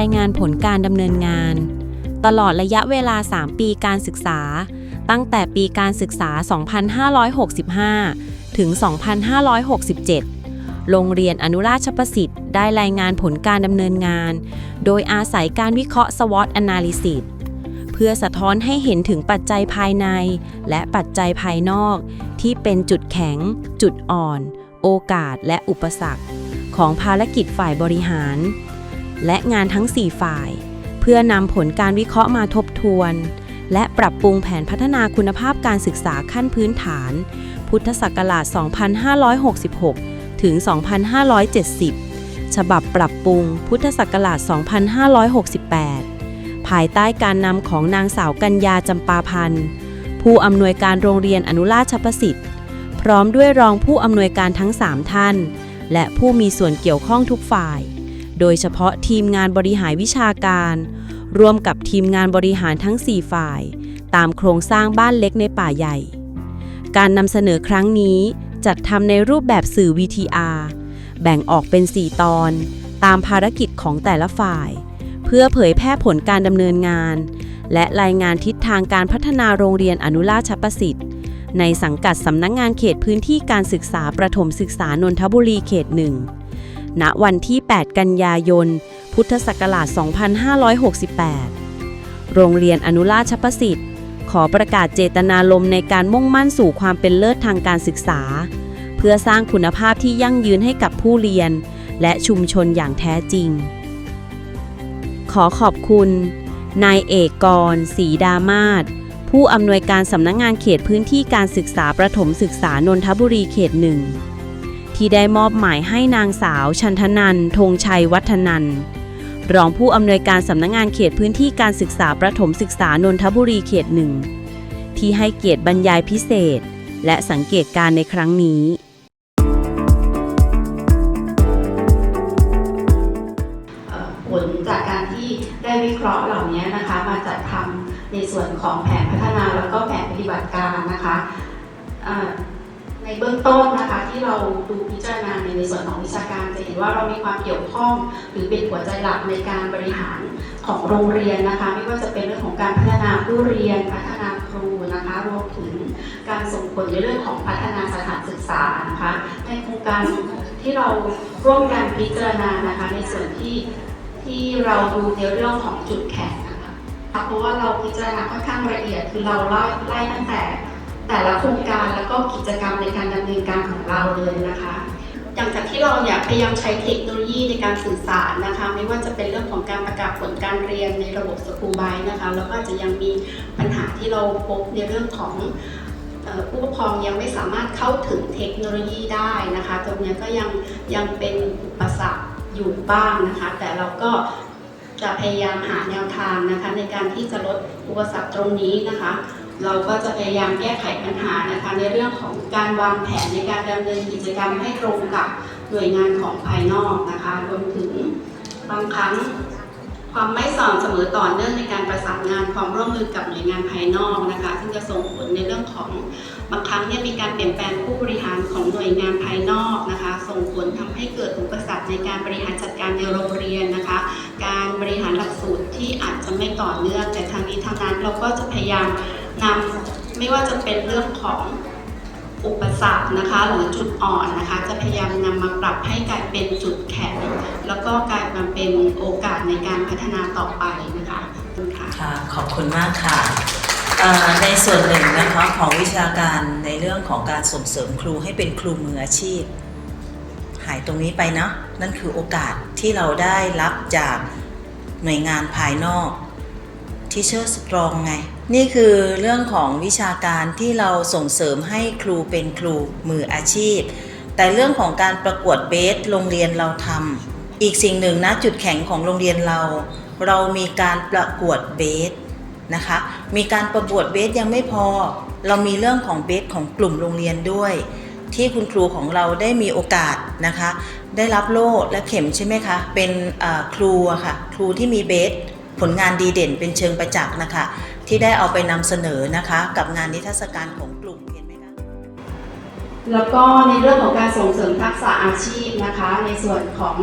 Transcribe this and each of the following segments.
ายงานผลการดำเนินงาน ตลอดระยะเวลา 3 ปีการศึกษา ตั้งแต่ปีการศึกษา 2565 ถึง 2567 โรงเรียนอนุราชประสิทธิ์ได้รายงานผลการดำเนินงาน โดยอาศัยการวิเคราะห์ SWOT Analysis เพื่อสะท้อนให้เห็นถึงปัจจัยภายใน และปัจจัยภายนอก ที่เป็นจุดแข็ง จุดอ่อน โอกาสและอุปสรรค ของภารกิจฝ่ายบริหาร และงานทั้ง 4 ฝ่าย เพื่อนำผลการวิเคราะห์มาทบทวน และปรับปรุงแผนพัฒนาคุณภาพการศึกษาขั้นพื้นฐาน พุทธศักราช 2566 ถึง 2570 ฉบับปรับปรุง พุทธศักราช 2568 ภายใต้การนำของนางสาวกัญญาจำปาพันธ์ ผู้อำนวยการโรงเรียนอนุราชประสิทธิ์ พร้อมด้วยรองผู้อำนวยการทั้ง 3 ท่าน และผู้มีส่วนเกี่ยวข้องทุกฝ่าย โดยเฉพาะทีมงานบริหารวิชาการ ร่วมกับทีมงานบริหารทั้ง 4 ฝ่าย ตามโครงสร้างบ้านเล็กในป่าใหญ่ การนำเสนอครั้งนี้จัดทำในรูปแบบสื่อ VTR แบ่งออกเป็น 4 ตอน ตามภารกิจของแต่ละฝ่าย เพื่อเผยแพร่ผลการดำเนินงาน และรายงานทิศทางการพัฒนาโรงเรียนอนุราชประสิทธิ์ ในสังกัดสำนักงงานเขตพื้นที่การศึกษาประถมศึกษานนทบุรีเขตหนึ่ง ณวันที่ 8 กันยายน พุทธศักราช 2568 โรงเรียนอนุราชประสิทธิ์ ขอประกาศเจตนารมณ์ในการมุ่งมั่นสู่ความเป็นเลิศทางการศึกษา เพื่อสร้างคุณภาพที่ยั่งยืนให้กับผู้เรียน และชุมชนอย่างแท้จริง ขอขอบคุณ นายเอกกรศรีดามาศผู้อำนวยการสำนักงงานเขตพื้นที่การศึกษาประถมศึกษานนทบุรีเขตหนึ่ง ที่ได้มอบหมายให้นางสาว ชันทนันธงชัยวัฒนันรองผู้อำนวยการสำนักงงานเขตพื้นที่การศึกษาประถมศึกษานนทบุรีเขตหนึ่งที่ให้เกียรติบรรยายพิเศษ และสังเกตการในครั้งนี้ ผลจากการที่ได้วิเคราะห์เหล่านี้นะคะ มาจัดทำในส่วนของแผนพัฒนาแล้วก็แผนปฏิบัติการนะคะ เอ่อในเบื้องต้นนะคะที่เราดูพิจารณาในในส่วนของวิชาการจะเห็นว่าเรามีความเกี่ยวข้อง หรือเป็นหัวใจหลักในการบริหารของโรงเรียนนะคะ ไม่ว่าจะเป็นเรื่องของการพัฒนาผู้เรียนพัฒนาครูนะคะรวมถึงการส่งผลในเรื่องของพัฒนาสถานศึกษานะคะในโครงการที่เราร่วมกันพิจารณานะคะ ในส่วนที่ที่เราดูในเรื่องของจุดแข็งนะคะเพราะว่าเราพิจารณาค่อนข้างละเอียดคือเราไล่ไล่ตั้งแต่ แต่ละโครงการแล้วก็กิจกรรมในการดำเนินการของเราเลยนะคะอย่างจากที่เราเนี่ยพยายามใช้เทคโนโลยีในการสื่อสารนะคะ ไม่ว่าจะเป็นเรื่องของการประกาศผลการเรียนในระบบสกูบายนะคะแล้วก็จะยังมีปัญหาที่เราพบในเรื่องของผู้ปกครองยังไม่สามารถเข้าถึงเทคโนโลยีได้นะคะ ตรงนี้ก็ยังยังเป็นอุปสรรคอยู่บ้างนะคะ แต่เราก็จะพยายามหาแนวทางนะคะในการที่จะลดอุปสรรคตรงนี้นะคะ เราก็จะพยายามแก้ไขปัญหานะคะในเรื่องของการวางแผนในการดำเนินกิจกรรมให้ตรงกับหน่วยงานของภายนอกนะคะรวมถึงบางครั้งความไม่สม่ำเสมอต่อเนื่องในการประสานงานความร่วมมือกับหน่วยงานภายนอกนะคะซึ่งจะส่งผลในเรื่องของบางครั้งเนี่ยมีการเปลี่ยนแปลงผู้บริหารของหน่วยงานภายนอกนะคะ ส่งผลทำให้เกิดอุปสรรคในการบริหารจัดการในโรงเรียนนะคะ การบริหารหลักสูตรที่อาจจะไม่ต่อเนื่องแต่ทางนี้ทางนั้นเราก็จะพยายาม นำไม่ว่าจะเป็นเรื่องของอุปสรรคนะคะหรือจุดอ่อนนะคะ จะพยายามนำมาปรับให้กลายเป็นจุดแข็งแล้วก็กลายมาเป็นโอกาสในการพัฒนาต่อไปนะคะค่ะขอบคุณมากค่ะในส่วนหนึ่งนะคะของวิชาการในเรื่องของการส่งเสริมครูให้เป็นครูมืออาชีพ หายตรงนี้ไปเนาะนั่นคือโอกาสที่เราได้รับจากหน่วยงานภายนอก Teacher Strong ไง นี่คือเรื่องของวิชาการที่เราส่งเสริมให้ครูเป็นครูมืออาชีพ แต่เรื่องของการประกวดเบสโรงเรียนเราทำอีกสิ่งหนึ่งนะจุดแข็งของโรงเรียนเรา เรามีการประกวดเบสนะคะ มีการประกวดเบสยังไม่พอ เรามีเรื่องของเบสของกลุ่มโรงเรียนด้วย ที่คุณครูของเราได้มีโอกาสนะคะ ได้รับโล่และเข็มใช่ไหมคะ เป็นครูอะค่ะ ครูที่มีเบส ผลงานดีเด่นเป็นเชิงประจักษ์นะคะ ที่ได้เอาไปนำเสนอนะคะ กับงานนิทรรศการของกลุ่มเห็นไหมคะแล้วก็ในเรื่องของการส่งเสริมทักษะอาชีพนะคะ ในส่วนของ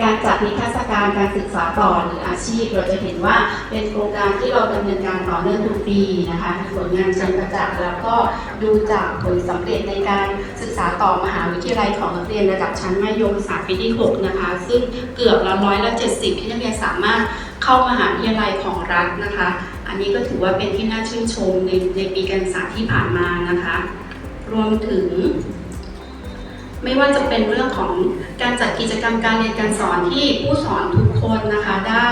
การจัดนิทรรศการการศึกษาต่อหรืออาชีพ เราจะเห็นว่าเป็นโครงการที่เราดำเนินการต่อเนื่องทุกปีนะคะมีผลงานเชิงประจักษ์แล้วก็ดูจากผลสำเร็จในการศึกษาต่อมหาวิทยาลัยของนักเรียนระดับชั้นมัธยมศึกษาปีที่ 6 นะคะ ซึ่งเกือบละร้อยละ70ที่นักเรียนสามารถ เข้ามหาวิทยาลัยของรัฐนะคะ อันนี้ก็ถือว่าเป็นที่น่าชื่นชมในในปีการศึกษาที่ผ่านมานะคะ รวมถึง ไม่ว่าจะเป็นเรื่องของการจัดกิจกรรมการเรียนการสอนที่ผู้สอนทุกคนนะคะได้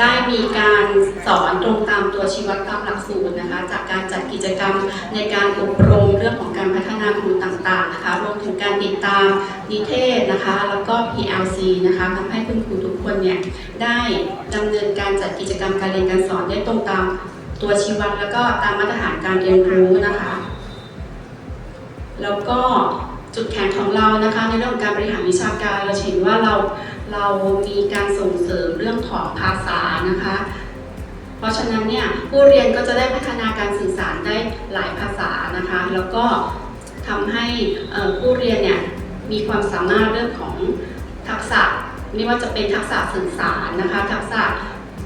ได้มีการสอนตรงตามตัวชีวกรรมหลักสูตรนะคะ จากการจัดกิจกรรมในการอบรมเรื่องของการพัฒนาครูต่างๆนะคะรวมถึงการติดตามนิเทศนะคะ แล้วก็ PLC นะคะทำให้คุณครูทุกคนเนี่ยได้ดำเนินการจัดกิจกรรมการเรียนการสอนได้ตรงตามตัวชีวัดแล้วก็ตามมาตรฐานการเรียนรู้นะคะ แล้วก็จุดแข็งของเรานะคะ ในเรื่องของการบริหารวิชาการเราเห็นว่าเรา เรามีการส่งเสริมเรื่องของภาษานะคะ เพราะฉะนั้นเนี่ยผู้เรียนก็จะได้พัฒนาการสื่อสารได้หลายภาษานะคะ แล้วก็ทำให้ผู้เรียนเนี่ยมีความสามารถเรื่องของทักษะไม่ว่าจะเป็นทักษะสื่อสารนะคะ ทักษะ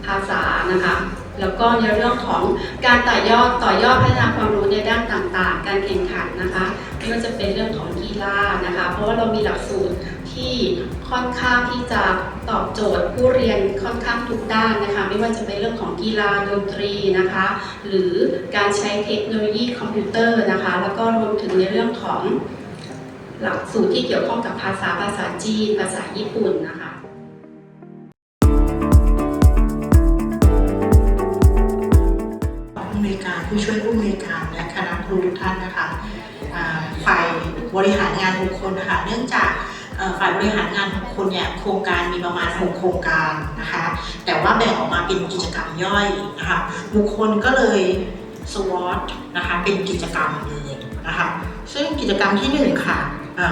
ภาษานะคะแล้วก็ในเรื่องของการต่อยอดต่อยอดพัฒนาความรู้ในด้านต่างๆ การแข่งขันนะคะไม่ว่าจะเป็นเรื่องของกีฬานะคะ เพราะว่าเรามีหลักสูตร ที่ค่อนข้างที่จะตอบโจทย์ผู้เรียนค่อนข้างทุกด้านนะคะ ไม่ว่าจะเป็นเรื่องของกีฬาดนตรีนะคะ หรือการใช้เทคโนโลยีคอมพิวเตอร์นะคะ แล้วก็รวมถึงในเรื่องของหลักสูตรที่เกี่ยวข้องกับภาษาภาษาจีน ภาษาญี่ปุ่นนะคะผู้อำนวยการผู้ช่วยผู้อำนวยการและคณะครูทุกท่านนะคะอ่าฝ่ายบริหารงานบุคคลนะคะเนื่องจาก ฝ่ายบริหารงานบุคคลเนี่ยโครงการมีประมาณ 6 โครงการนะคะ แต่ว่าแบ่งออกมาเป็นกิจกรรมย่อยนะคะบุคคลก็เลยสวอตนะคะเป็นกิจกรรมเลยนะคะซึ่งกิจกรรมที่หนึ่งค่ะ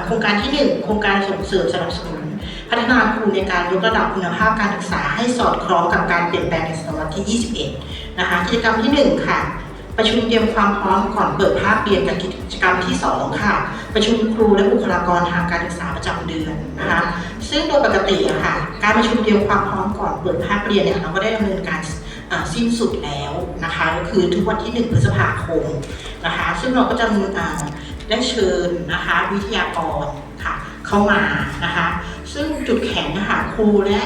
โครงการที่หนึ่งโครงการส่งเสริมสนับสนุน พัฒนาครูในการยกระดับคุณภาพการศึกษาให้สอดคล้องกับการเปลี่ยนแปลงในศตวรรษที่ 21 นะคะกิจกรรมที่ 1 ค่ะ ประชุมเตรียมความพร้อมก่อนเปิดภาคเรียนกับกิจกรรมที่ 2 ค่ะ ประชุมครูและบุคลากรทางการศึกษาประจำเดือนนะคะซึ่งโดยปกติอะค่ะ การประชุมเตรียมความพร้อมก่อนเปิดภาคเรียนเนี่ยเราก็ได้ดำเนินการสิ้นสุดแล้วนะคะก็คือทุกวันที่ 1 พฤษภาคมนะคะ ซึ่งเราก็จะอ่าได้เชิญนะคะวิทยากรค่ะเข้ามานะคะ ซึ่งจุดแข็งนะคะครูและ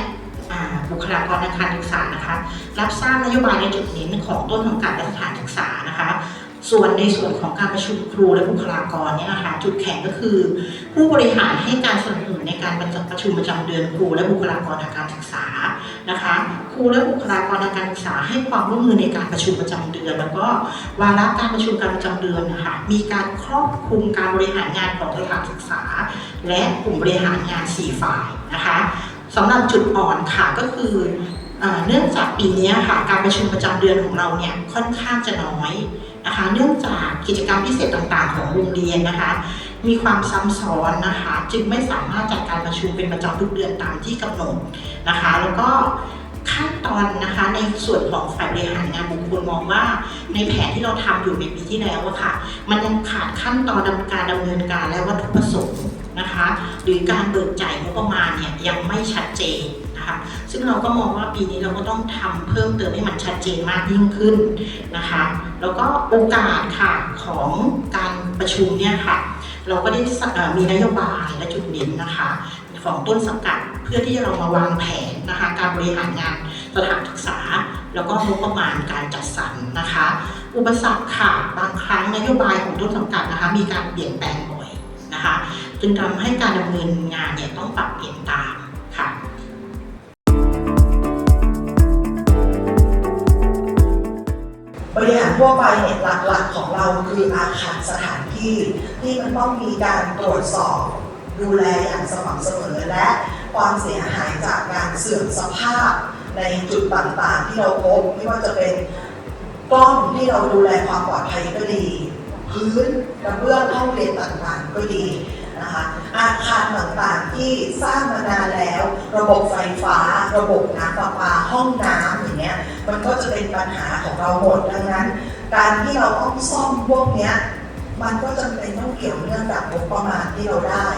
บุคลากรทางการศึกษานะคะ รับทราบนโยบายในจุดเน้นของต้นสังกัดและสถานศึกษานะคะส่วนในส่วนของการประชุมครูและบุคลากรเนี่ยนะคะจุดแข็งก็คือ ผู้บริหารให้การสนับสนุนในการประชุมประจำเดือนครูและบุคลากรทางการศึกษานะคะครูและบุคลากรทางการศึกษาให้ความร่วมมือในการประชุมประจำเดือน แล้วก็วาระการประชุมการประจำเดือนนะคะมีการครอบคลุมการบริหารงานของสถานศึกษา และกลุ่มบริหารงาน 4 ฝ่ายนะคะ สำหรับจุดอ่อนค่ะก็คือเอ่อเนื่องจากปีนี้ค่ะการประชุมประจำเดือนของเราเนี่ยค่อนข้างจะน้อยนะคะ เนื่องจากกิจกรรมพิเศษต่างๆ ของโรงเรียนนะคะ มีความซ้ำซ้อนนะคะ จึงไม่สามารถจัดการประชุมเป็นประจำทุกเดือนตามที่กำหนดนะคะ แล้วก็ขั้นตอนนะคะในส่วนของฝ่ายบริหารงานบุคคลมองว่า ในแผนที่เราทำอยู่ในปีที่แล้วอะค่ะ มันยังขาดขั้นตอนดำการดำเนินการและวัตถุประสงค์ นะคะหรือการเบิกจ่ายงบประมาณเนี่ยยังไม่ชัดเจนนะคะซึ่งเราก็มองว่าปีนี้เราก็ต้องทำเพิ่มเติมให้มันชัดเจนมากยิ่งขึ้นนะคะแล้วก็โอกาสค่ะของการประชุมเนี่ยค่ะเราก็ได้มีนโยบายและจุดเด่นนะคะของต้นสังกัดเพื่อที่จะเรามาวางแผนนะคะการบริหารงานสถานศึกษา แล้วก็งบประมาณการจัดสรรนะคะ อุปสรรคค่ะบางครั้งนโยบายของต้นสังกัดนะคะ มีการเปลี่ยนแปลงบ่อยนะคะ จึงทำให้การดำเนินงานเนี่ยต้องปรับเปลี่ยนตามค่ะบริหารทั่วไปเนี่ยหลักๆของเราคืออาคารสถานที่ ที่มันต้องมีการตรวจสอบ ดูแลอย่างสม่ำเสมอและความเสียหายจากการเสื่อมสภาพ ในจุดต่างๆ ที่เราพบไม่ว่าจะเป็นกล้องที่เราดูแลความปลอดภัยก็ดี พื้นกระเบื้องห้องเรียนต่างๆ ก็ดี นะคะอาคารต่างๆที่สร้างมานานแล้ว ระบบไฟฟ้า ระบบน้ำประปาห้องน้ำอย่างเงี้ยมันก็จะเป็นปัญหาของเราหมดดังนั้น การที่เราต้องซ่อมพวกเนี้ยมันก็จำเป็นต้องเกี่ยวเนื่องกับงบประมาณที่เราได้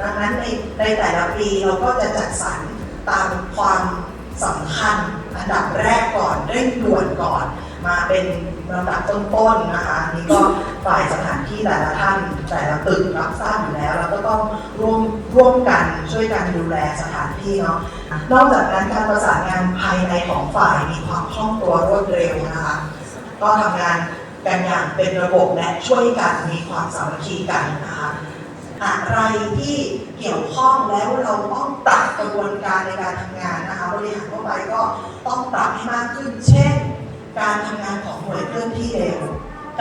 ดังนั้นในในแต่ละปีเราก็จะจัดสรรตามความสำคัญอันดับแรกก่อนเร่งด่วนก่อน มาเป็นลำดับต้นๆนะคะนี่ก็ฝ่ายสถานที่แต่ละท่าน แต่ละตึกรับทราบอยู่แล้วเราก็ต้องร่วมร่วมกันช่วยกันดูแลสถานที่เนาะนอกจากนั้นการประสานงานภายในของฝ่ายมีความคล่องตัวรวดเร็วนะคะก็ทำงานกันอย่างเป็นระบบและช่วยกันมีความสามัคคีกันนะคะอะไรที่เกี่ยวข้องแล้วเราต้องปรับกระบวนการในการทำงานนะคะบริหารทั่วไปก็ต้องปรับให้มากขึ้น เช่น การทำงานของหน่วยเคลื่อนที่เร็ว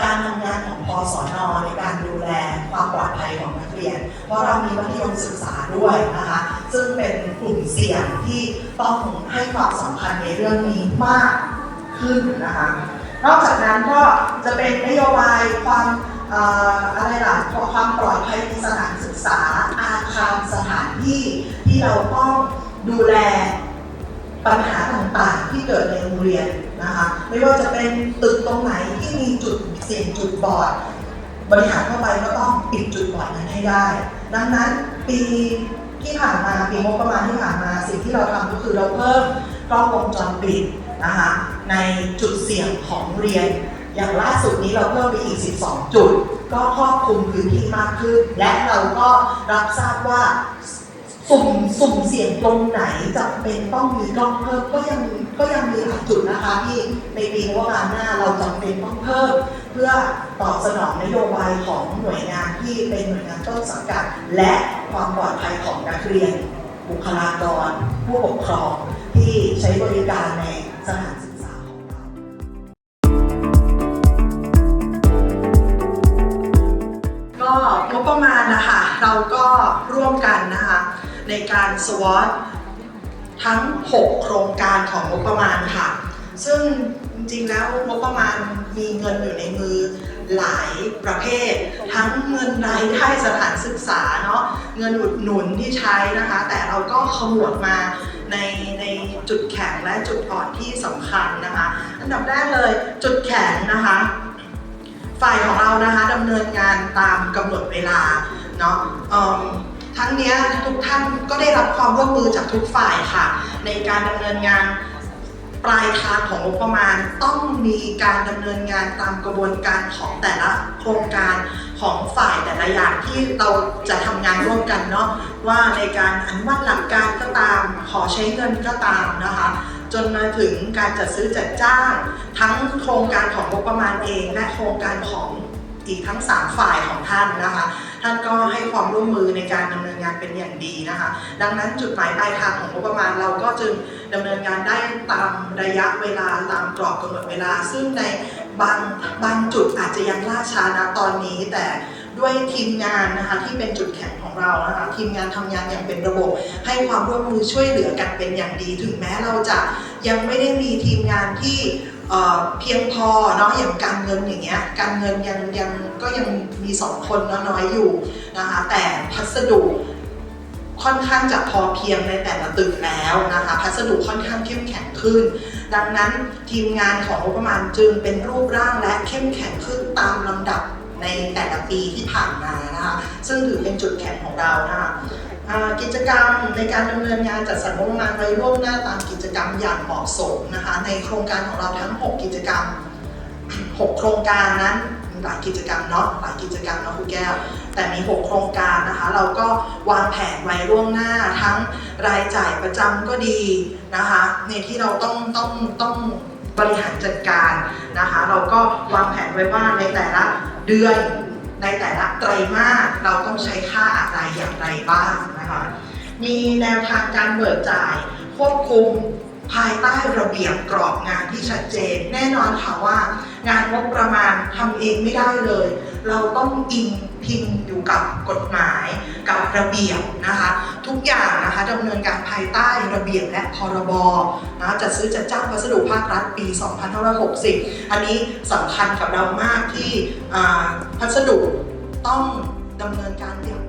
การทำงานของพสนในการดูแลความปลอดภัยของนักเรียน เพราะเรามีมัธยมศึกษาด้วยนะคะ ซึ่งเป็นกลุ่มเสี่ยงที่ต้องให้ความสำคัญในเรื่องนี้มากขึ้นนะคะ นอกจากนั้นก็จะเป็นนโยบายความเอ่ออะไรล่ะความปลอดภัยในสถานศึกษาอาคารสถานที่ที่เราต้องดูแลปัญหาต่างๆที่เกิดในโรงเรียน นะคะไม่ว่าจะเป็นตึกตรงไหนที่มีจุดเสี่ยงจุดบอด บริหารเข้าไปก็ต้องปิดจุดบอดนั้นให้ได้ ดังนั้นปีที่ผ่านมาปีงบประมาณที่ผ่านมาสิ่งที่เราทำก็คือเราเพิ่มกล้องวงจรปิดนะคะในจุดเสี่ยงของเรียน อย่างล่าสุดนี้เราเพิ่มไปอีก 12 จุด ก็ครอบคลุมพื้นที่มากขึ้น และเราก็รับทราบว่าสุ่มสุ่มเสี่ยงตรงไหนจำเป็นต้องมีกล้องเพิ่มก็ยัง ก็ยังมีหลายจุดนะคะที่ในปีงบประมาณหน้าเราจำเป็นต้องเพิ่ม เพื่อตอบสนองนโยบายของหน่วยงานที่เป็นหน่วยงานต้นสังกัด และความปลอดภัยของนักเรียน บุคลากร ผู้ปกครองที่ใช้บริการในสถานศึกษาของเราก็งบประมาณนะคะเราก็ร่วมกันนะคะในการสวอต ทั้ง 6 โครงการของงบประมาณค่ะ ซึ่งจริงๆแล้วงบประมาณมีเงินอยู่ในมือหลายประเภท ทั้งเงินรายได้สถานศึกษาเนาะเงินอุดหนุนที่ใช้นะคะ แต่เราก็ขมวดมาในในจุดแข็งและจุดอ่อนที่สำคัญนะคะ อันดับแรกเลยจุดแข็งนะคะ ฝ่ายของเรานะคะดำเนินงานตามกำหนดเวลาเนาะ ทั้งนี้ทุกท่านก็ได้รับความร่วมมือจากทุกฝ่ายค่ะ ในการดำเนินงานปลายทางของงบประมาณต้องมีการดำเนินงานตามกระบวนการของแต่ละโครงการของฝ่ายแต่ละอย่างที่เราจะทำงานร่วมกันเนาะว่าในการอนุมัติหลักการก็ตาม ขอใช้เงินก็ตามนะคะ จนมาถึงการจัดซื้อจัดจ้าง ทั้งโครงการของงบประมาณเอง และโครงการของอีกทั้ง 3 ฝ่ายของท่านนะคะ ท่านก็ให้ความร่วมมือในการดำเนินงานเป็นอย่างดีนะคะ ดังนั้นจุดหมายปลายทางของงบประมาณเราก็จึงดำเนินการได้ตามระยะเวลาตามกรอบกำหนดเวลา ซึ่งในบางบางจุดอาจจะยังล่าช้านะตอนนี้แต่ด้วยทีมงานนะคะที่เป็นจุดแข็งของเรานะคะทีมงานทำงานอย่างเป็นระบบ ให้ความร่วมมือช่วยเหลือกันเป็นอย่างดี ถึงแม้เราจะยังไม่ได้มีทีมงานที่ เพียงพอเนาะอย่างการเงินอย่างเงี้ยการเงินยังยังก็ยังมีสองคนน้อยอยู่นะคะแต่พัสดุค่อนข้างจะพอเพียงในแต่ละตึกแล้วนะคะพัสดุค่อนข้างเข้มแข็งขึ้น ดังนั้นทีมงานของงบประมาณจึงเป็นรูปร่างและเข้มแข็งขึ้นตามลำดับในแต่ละปีที่ผ่านมานะคะซึ่งถือเป็นจุดแข็งของเรานะคะอ่า กิจกรรมในการดำเนินงานจัดสรรงบประมาณไว้ล่วงหน้าตามกิจกรรมอย่างเหมาะสมนะคะในโครงการของเราทั้ง 6 กิจกรรม 6 โครงการนั้นหลายกิจกรรมเนาะหลายกิจกรรมเนาะคุณแก้ว แต่มี 6 โครงการนะคะ เราก็วางแผนไว้ล่วงหน้าทั้งรายจ่ายประจำก็ดีนะคะ ในที่เราต้องต้องต้องบริหารจัดการนะคะ เราก็วางแผนไว้ว่าในแต่ละเดือน ในแต่ละไตรมาสเราต้องใช้ค่าอะไรอย่างไรบ้างนะคะมีแนวทางการเบิกจ่ายควบคุมภายใต้ระเบียบกรอบงานที่ชัดเจน แน่นอนค่ะว่า งานงบประมาณทำเองไม่ได้เลย เราต้องอิง พิงอยู่กับกฎหมายกับระเบียบนะคะทุกอย่างนะคะดำเนินการภายใต้ระเบียบและพรบนะจัดซื้อจัดจ้างวัสดุภาครัฐปี 2560 อันนี้สำคัญกับเรามากที่พัสดุต้องดำเนินการอย่าง